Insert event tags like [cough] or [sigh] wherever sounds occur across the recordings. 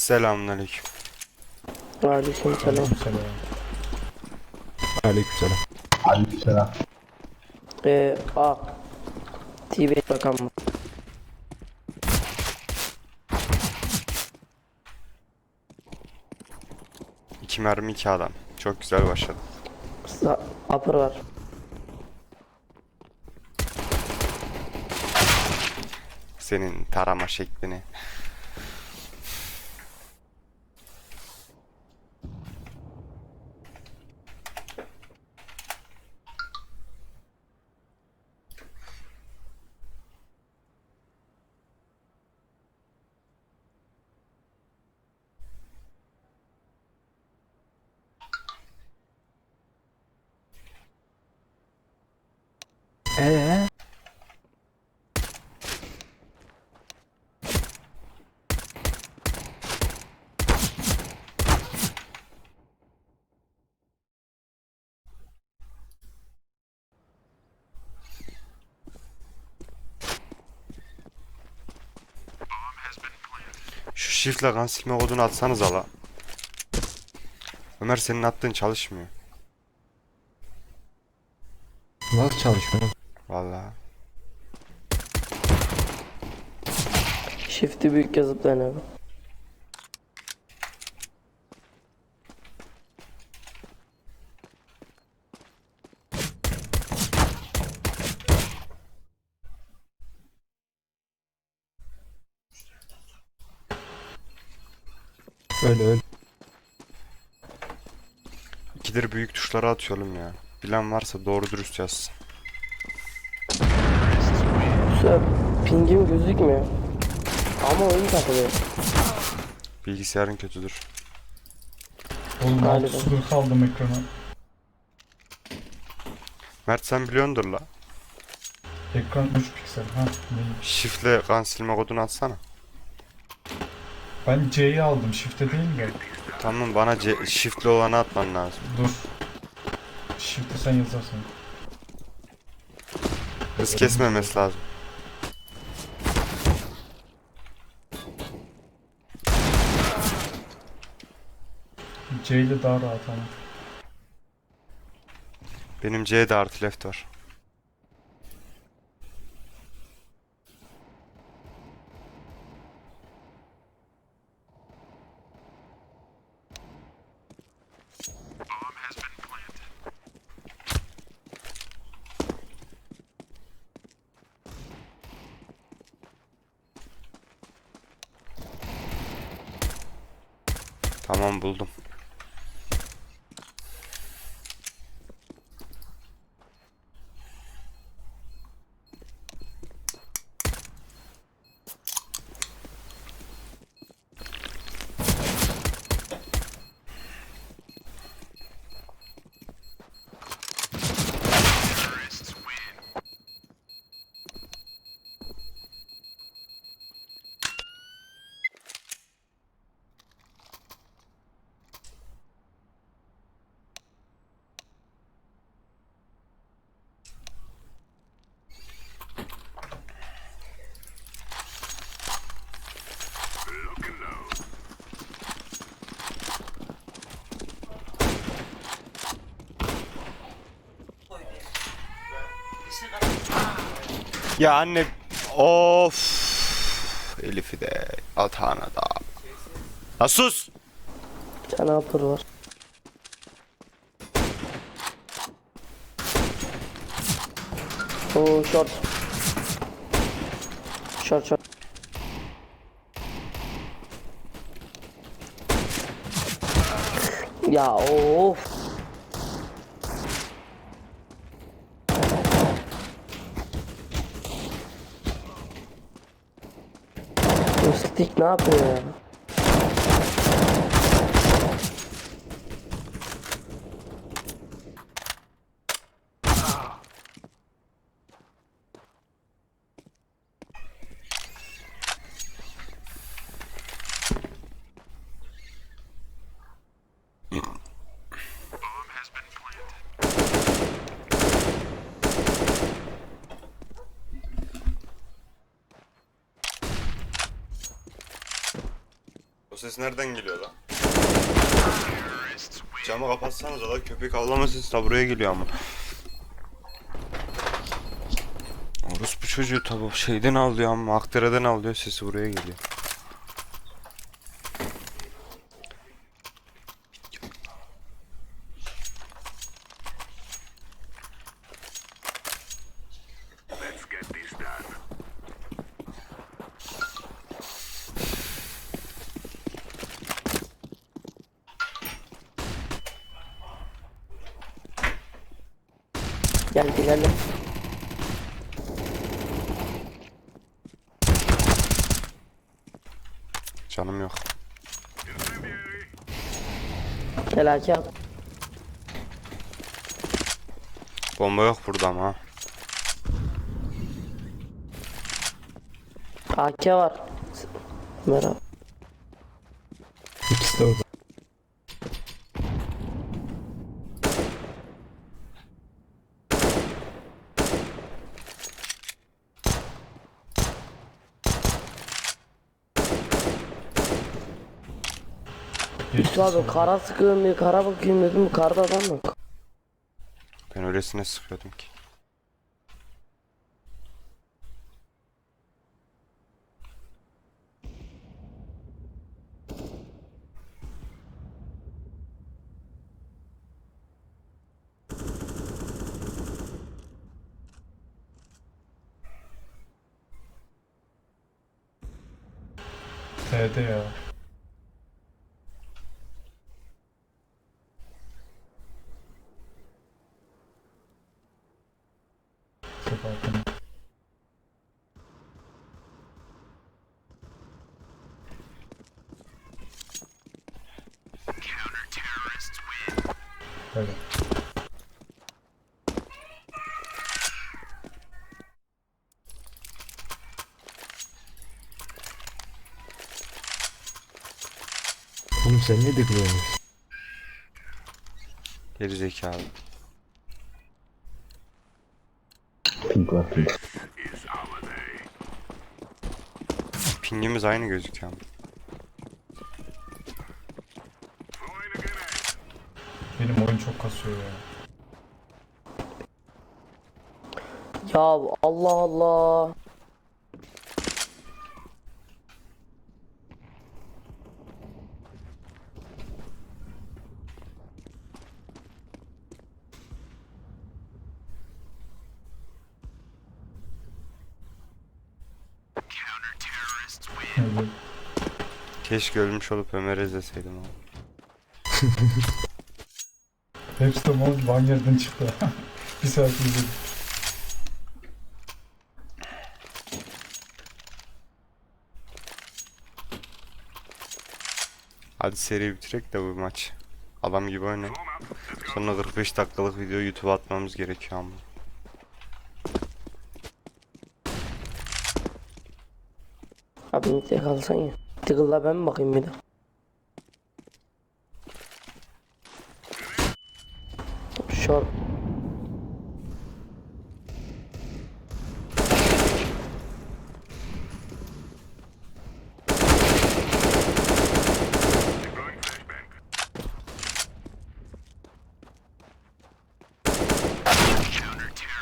Selamünaleyküm. Aleyküm selam. Aleykümselam. Aleykümselam. Aleykümselam. Ee, A. TV bakan mı? İki mermi iki adam. Çok güzel başladı. Sa upper var. Senin tarama şeklini. Ee? Şu shiftle kan silme kodunu atsanız ala. Ömer senin attığın çalışmıyor. Nasıl çalışmıyor? Vallahi. Shift'i büyük yazıp dene abi. Öyle öyle. İkidir büyük tuşlara atıyorum ya. Bilen varsa doğru dürüst yazsın. Kusura pingim gözükmüyor. Ama oyun takılıyor. Bilgisayarın kötüdür. Oğlum Galiba. 30 saldım ekrana. Mert sen biliyordur la. Ekran 3 piksel. Ha? Shiftle kan silme kodunu atsana. Ben C'yi aldım. Shift'e değil mi? Tamam bana C shiftli olanı atman lazım. Dur. Shift'e sen yazarsın. Hız kesmemesi lazım. C ile daha rahat ama. Benim C'de artı left var. Tamam buldum. Ya anne of Elif'i de Atağan'a da. La sus. Bir tane upper var. Oo short. Short short. Ya of. Bu stick ne yapıyor ya? Ses nereden geliyor lan? Camı kapatsanız da köpek avlama sesi de buraya geliyor ama. Orospu çocuğu tabi şeyden avlıyor ama Akdere'den avlıyor sesi buraya geliyor. Gel ilerle. Canım yok. Gel AK al. Bomba yok burada ama. AK var. Merhaba. Abi kara sıkıyorum diye kara bakayım dedim karda adam yok. Ben öylesine sıkıyordum ki. T'de ya. Öyle. Oğlum sen ne dıklıyorsun? Geri zekalı. Pingimiz aynı gözüküyor ama. Benim oyun çok kasıyor ya. Ya Allah Allah. Keşke ölmüş olup Ömer izleseydim ama. [laughs] Hepsi de mal van yerden çıktı. [laughs] bir saat izledim. Hadi seri bitirek de bu maç. Adam gibi oynayın. Sonra 45 dakikalık video YouTube'a atmamız gerekiyor ama. Abi midde kalsan ya. Tıkılla ben mi bakayım bir de. Short.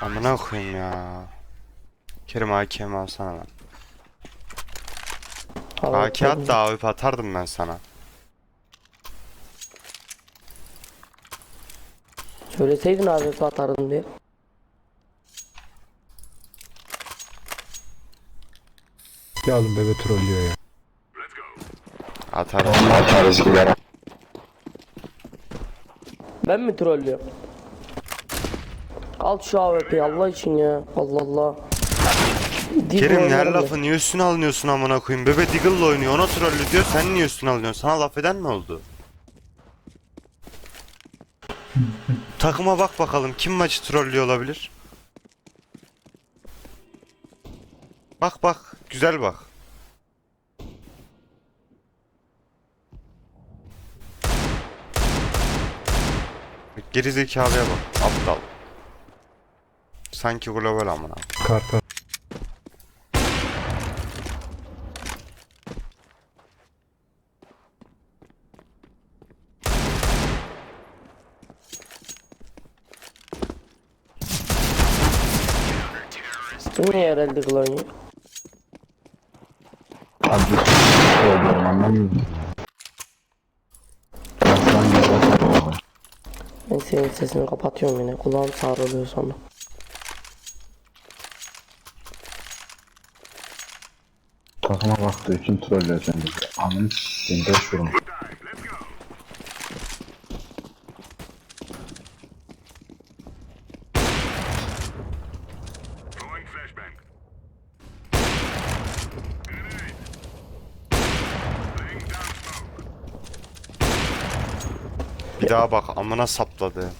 Amına koyayım ya. Kerim AK'mi alsana lan. AK at da AWP atardım ben sana. Söyleseydin abi atardım diye. Ya oğlum bebe trollüyor ya. Atardım. Ben mi trollüyorum? Al şu AWP'yi Allah için ya. Allah Allah. Dik Kerim her lafı niye üstüne alınıyorsun amına koyayım? Bebe Deagle'la oynuyor ona trollü diyor sen niye üstüne alıyorsun? Sana laf eden mi oldu? [laughs] Takıma bak bakalım kim maçı trollüyor olabilir? Bak bak güzel bak. Geri zekalıya bak aptal. Sanki global amına. Kartal. Bu ne herhalde Glow'un? Abi söylüyorum anlamıyorum. Ben senin sesini kapatıyorum yine. Kulağım sağrılıyor sonra. Takıma baktığı için trollüyor seni. Anın s**eyim 5 vurmuş. Bir daha bak amına sapladı.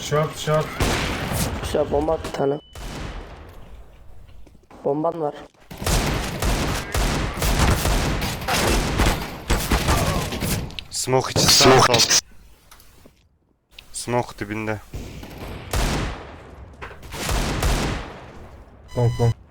Short short. Güzel bomba at bir tane. Bomban var. Smoke içi sağ sol. Smoke dibinde. Long long.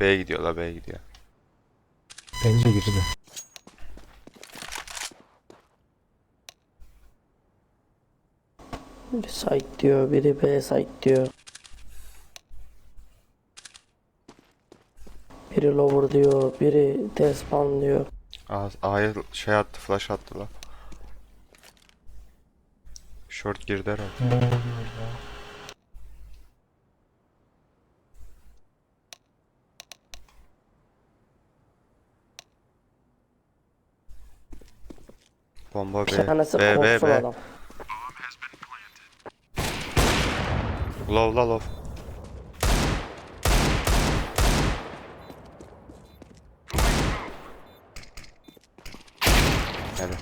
B'ye gidiyor la B'ye gidiyor. Bence girdi. Biri site diyor, biri B site diyor. Biri lower diyor, biri despawn diyor. A A'ya şey attı flash attı la. Short girdi herhalde. Bomba Bir B. tanesi B B B. adam. Low la low. Hadi.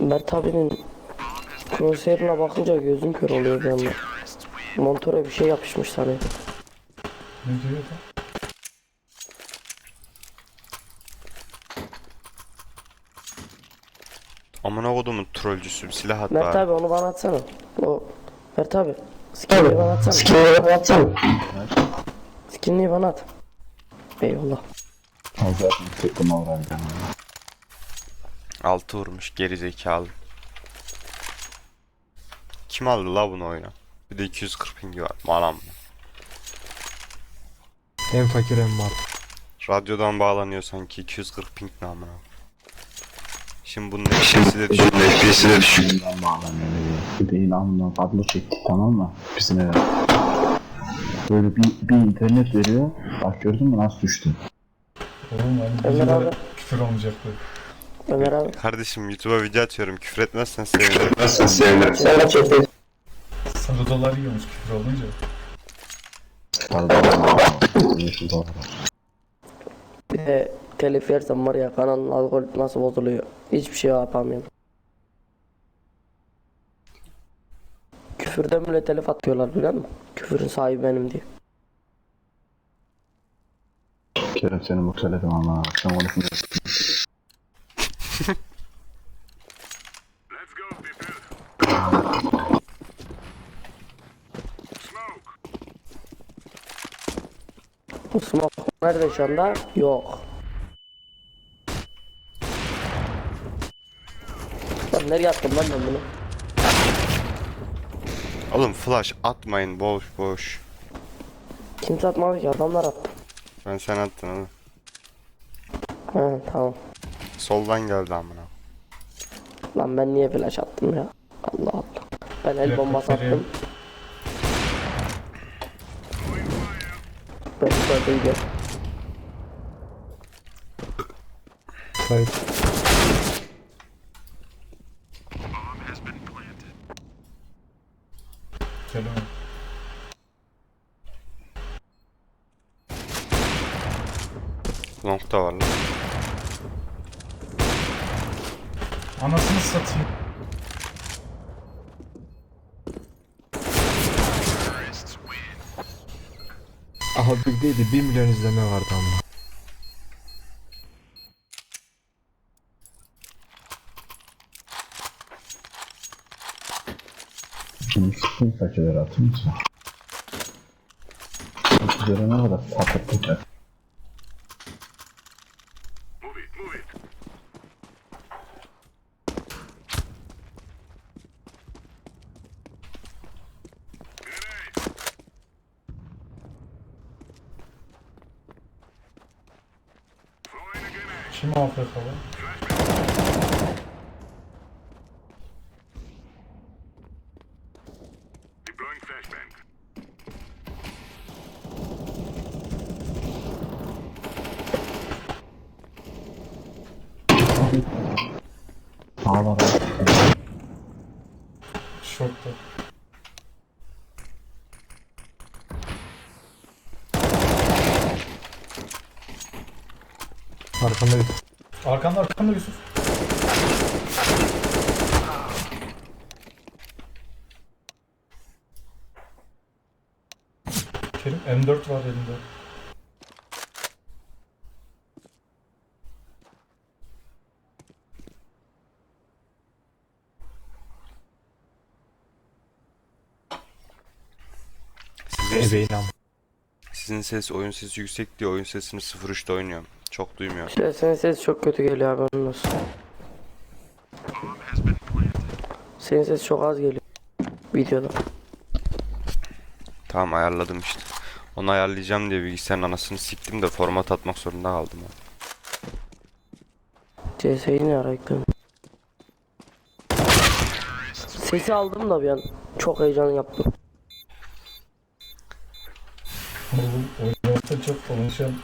Mert abinin crosshair'ına bakınca gözüm kör oluyor bir anda. Montöre bir şey yapışmış sanıyor. Ne diyor Amına kodumun trollcüsü bir silah at Mert bari. abi onu bana atsana. O Mert abi. Skinliği bana atsana. Skinliği bana atsana. Skinliği bana at. Eyvallah. O zaten uğrar yani. Altı vurmuş geri zekalı. Kim aldı la bunu oyuna? Bir de 240 pingi var. Manam. Hem fakir hem mal. Radyodan bağlanıyor sanki 240 ping ne amına. Şimdi bunun FPS'i de düşük. FPS'i de düşük. De inanmıyorum kablo çektik tamam mı? Bizim eve. Böyle bir, bir internet veriyor. Bak gördün mü nasıl düştü? Oğlum hani Ömer videoda abi. küfür olmayacaktı. Ömer abi. Kardeşim YouTube'a video atıyorum. Küfür etmezsen sevinirim. Sen çekti. Sarı dolar yiyormuş küfür olunca. Bir de telif yersem var ya kanalın algoritması bozuluyor. Hiçbir şey yapamıyorum. Küfürden bile telif atıyorlar biliyor musun? Küfürün sahibi benim diye. Kerem seni mutleledim ama sen konuşunca Bu smoke nerede şu anda? Yok. Lan nereye attım lan ben bunu? Oğlum flash atmayın boş boş. Kimse atmadı ki adamlar attı. Ben sen attın oğlum. He tamam. Soldan geldi amına. Lan ben niye flash attım ya? Allah Allah. Ben el bombası attım. Ben böyle gidiyorum. Sahip. Kelime. Long'da var lan. Anasını satayım. Abi değildi 1 milyon izleme vardı ama. Sıkın fakirleri atayım mısın? Fakirlere ne kadar patlattık ya. Kim AFK'lı? Sağlar abi. Şokta. Arkanda bir Arkanda arkanda Yusuf. Kerim M4 var elinde. Ebeğin ama. sizin ses oyun sesi yüksek diye oyun sesini 0.3'te oynuyorum. Çok duymuyorum. İşte senin ses çok kötü geliyor abi onun olsun. Senin ses çok az geliyor. Videoda. Tamam ayarladım işte. Onu ayarlayacağım diye bilgisayarın anasını siktim de format atmak zorunda kaldım. ya. CS'yi ne ara yükledim? Sesi aldım da bir an. Çok heyecan yaptım. Konuşuyorum.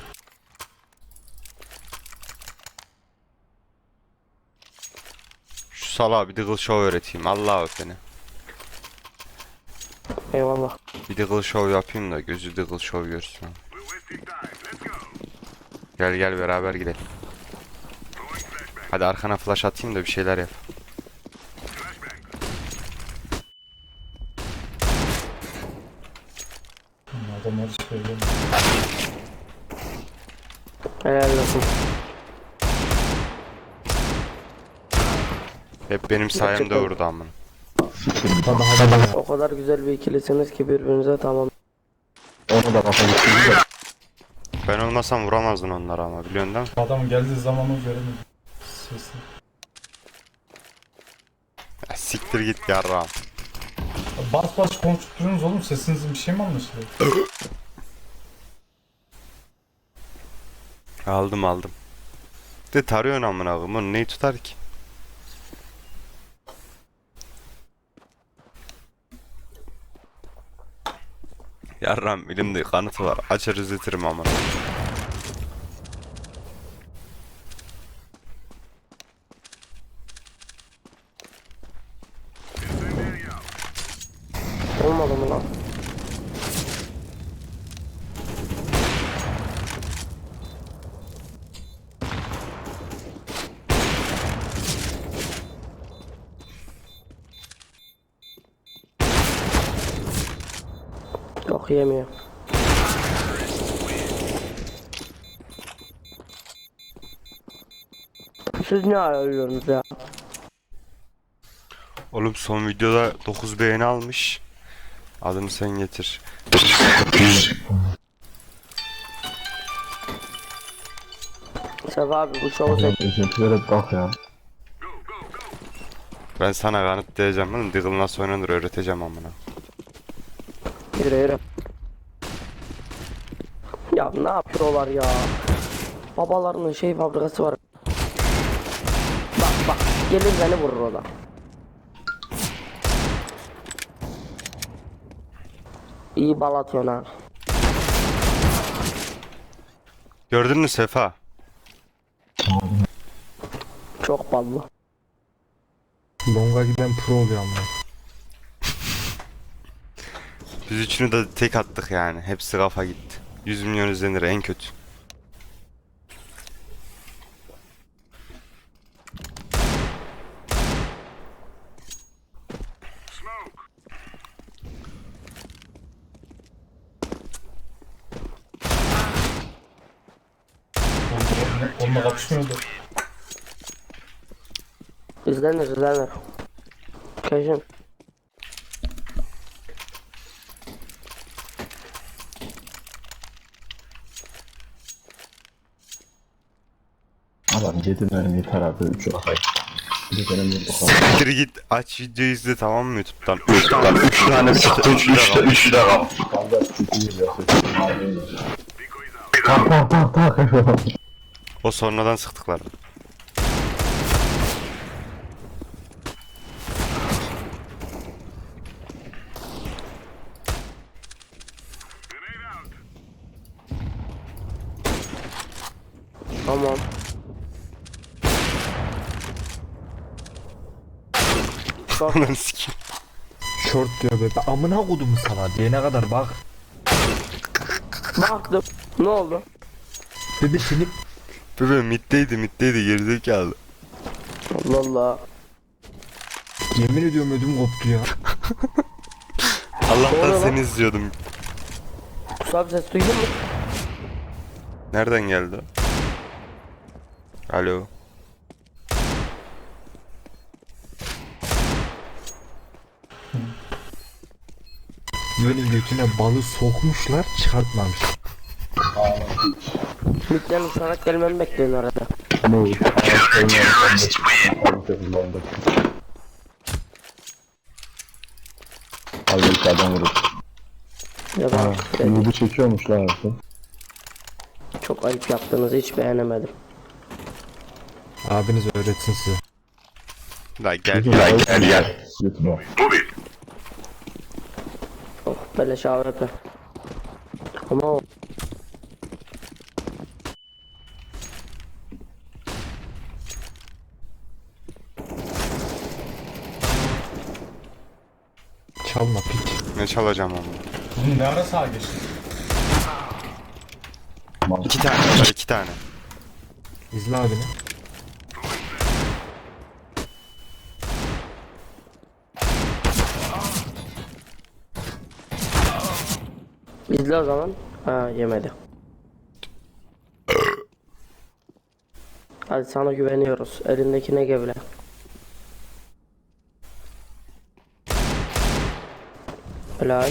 Şu salağa bir Deagle Show öğreteyim. Allah öp beni. Eyvallah. Bir Deagle Show yapayım da gözü Deagle Show görsün. Gel gel beraber gidelim. Hadi arkana flash atayım da bir şeyler yap. Adamlar böyle. Helal olsun. Hep benim sayemde Gerçekten. vurdu amına. O kadar güzel bir ikilisiniz ki birbirinize tamam. Onu da de. Ben olmasam vuramazdın onları ama biliyorsun değil mi? Adamın geldiği zamanı göremedim. Sesini. Ya siktir git yarrağım. Bas bas konuşturuyorsunuz oğlum sesinizin bir şey mi anlaşılıyor? Aldım aldım. De tarıyorsun amına koyayım. Neyi tutar ki? Yarram elimde kanıtı var. Açar izletirim amına. Olmadı mı lan? Yok yemiyor. Siz ne arıyorsunuz ya? Oğlum son videoda 9 beğeni almış. Adını sen getir. Sefa abi bu şovu sen bak ya. Ben sana kanıtlayacağım oğlum. Deagle nasıl oynanır öğreteceğim amına. Yürü yürü. Ya ne yapıyorlar ya? Babalarının şey fabrikası var. Gelir beni vurur o da. İyi bal atıyorsun. Gördün mü Sefa? Çok ballı. Longa giden pro oluyor ama. Biz üçünü de tek attık yani. Hepsi kafa gitti. 100 milyon izlenir en kötü. Onunla kapışmıyordu. İzlenir izlenir. Kaçın. Adam 7 mermi taradı 3 rakay. Bir de benim vurdu kaldı. Siktir git aç video izle tamam mı YouTube'dan? 3 tane 3 tane çıktı 3 3 3 Kaldı çünkü iyi yapıyor. O sonradan sıktıklar. [laughs] Tamam. Ananı sikeyim. Short diyor bebe. Amına kodum sana diyene kadar bak. baktım. Ne oldu? Bebe seni Bebe middeydi middeydi gerizekalı. Allah Allah. yemin ediyorum ödüm koptu ya. [laughs] Allah'tan Doğru lan. seni izliyordum. Kusab ses duydun mu? Nereden geldi? o? Alo. Benim götüne balı sokmuşlar çıkartmamış. Mikten uçarak gelmemi bekliyorsun arada. Ne. Abi ilk adam vurur. Ya Ha, nubu çekiyormuş lan artık. çok ayıp yaptığınızı hiç beğenemedim. Abiniz öğretsin size. La gel Gel gel gel. YouTube'a. Oh beleş AWP. Ama o çalacağım onu? Bunun ne ara sağa geçti? Mal. İki tane var iki tane. İzle abini. izle o zaman. Ha yemedi. Hadi sana güveniyoruz. Elindekine gevle. Helal.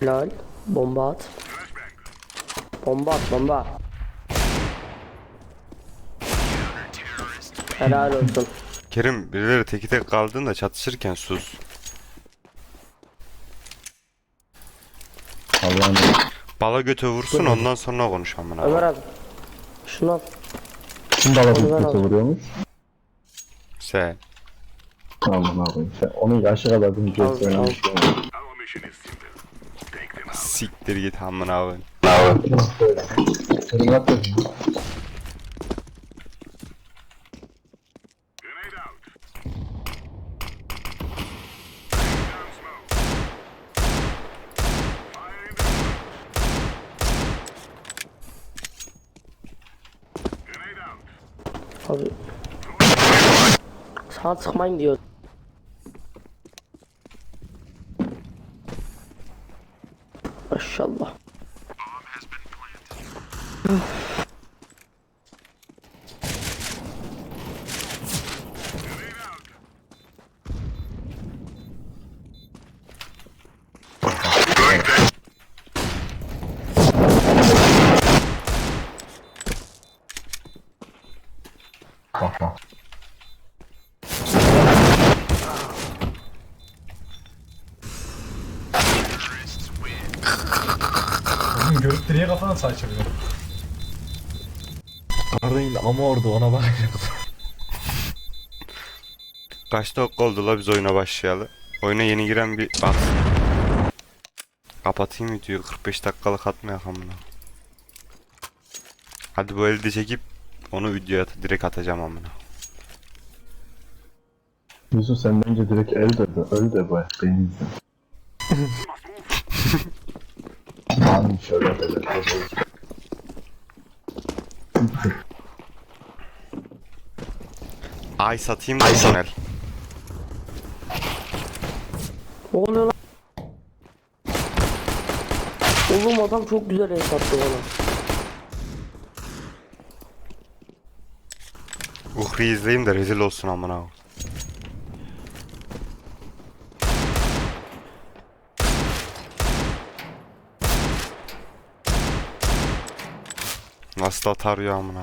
Helal. Bomba at. Bomba at bomba. Helal olsun. Kerim birileri teki tek kaldığında çatışırken sus. Allah'ım. Bala götü vursun ondan sonra konuş amına. Ömer abi. Şunu al. Kim bir kötü aldım. vuruyormuş? Sen. Aman abi. Sen onun yaşı kadar bir göz oynamış. Siktir git amına abi. Senin hakkın. Abi. Sana sıkmayın diyor. Maşallah. Bak bak. Oğlum görüp sağ çeviriyor. Kardeşin ama orada ona bakacaktım. Kaç dakika oldu la biz oyuna başlayalı? Oyuna yeni giren bir bak. Kapatayım videoyu 45 dakikalık atmayak amına. Hadi bu elde çekip onu videoya at- direkt atacağım amına. Yusuf sen bence direkt el de öl de bu beni [laughs] Aman şöyle böyle. Ay satayım da Ay Ne oluyor lan? Oğlum adam çok güzel el sattı bana. Uhri izleyeyim de rezil olsun amına. Nasıl atar ya amına.